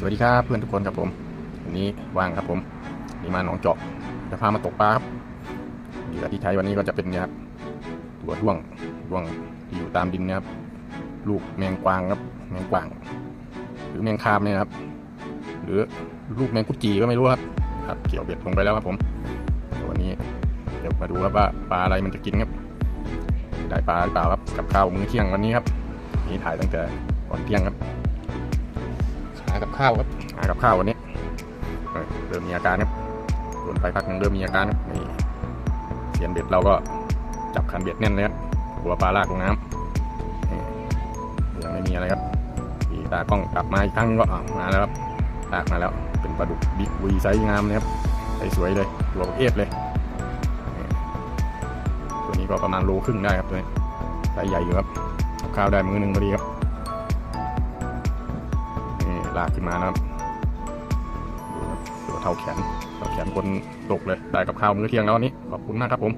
สวัสดีครับเพื่อนทุกคนครับผมวันนี้ว่างครับผมนี่มาหนองจอกจะพามาตกปลาครับเหยื่อที่ใช้วันนี้ก็จะเป็นนี่ครับตัวด้วงด้วงที่อยู่ตามดินนะครับ ลูกแมงกวางครับแมงกวาง หรือแมงคามเนี่ยนะครับ หรือลูกแมงกุจีก็ไม่รู้ครับครับ เกี่ยวเบ็ดลงไปแล้วครับผมวันนี้เดี๋ยวมาดูครับว่าปลาอะไรมันจะกินครับ ได้ปลาหรือเปล่าครับกับข้าวมื้อเที่ยงวันนี้ครับนี่ถ่ายตั้งแต่ก่อนเที่ยงครับ กับข้าวครับหากับข้าววันนี้เริ่มมีอาการครับโดนไปพักหนึงเริ่มมีอาการครับนี่เสียนเบ็ดเราก็จับคันเบ็ดแน่นเลยครับกลัวปลาลากลงน้ำยังไม่มีอะไรครับพี่ตากล้องกลับมาอีกครั้งก็อะมาแล้วครับลากมาแล้ว เป็นปลาดุกบิ๊กวีไซส์งามเลยครับไซส์สวยเลยตัวเอฟเลยตัวนี้ก็ประมาณโลครึ่งได้ครับตัวนี้ไซส์ใหญ่อยู่ครับกับข้าวได้มือหนึ่งพอดีครับ ลากขึ้นมานะครับดูครับตัวเท่าแขนเท่าแขนคนตกเลย ได้กับข้าวมื้อเที่ยงแล้ววันนี้ ขอบคุณมากครับผม